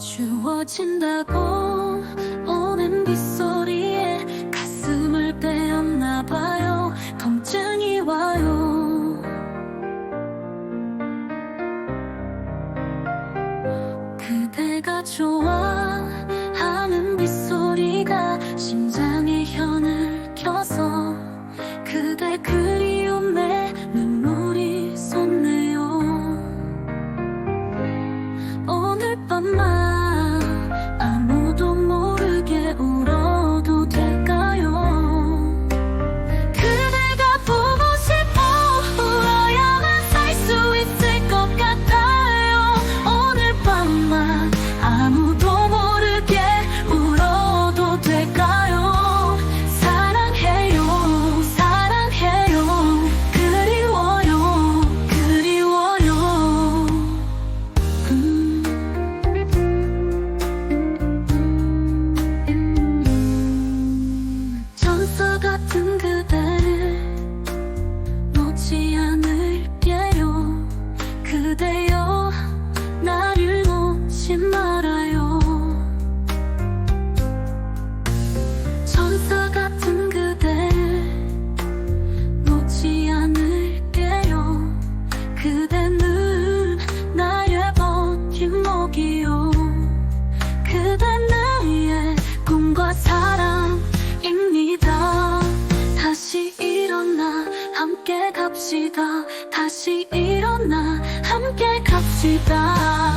주어진다고 오는 빗소리에 가슴을 빼앗나 봐요. 통증이 와요. 그대가 좋아하는 빗소리가 심장의 현을 켜서 그대 그 这样。 함께 갑시다. 다시 일어나 함께 갑시다.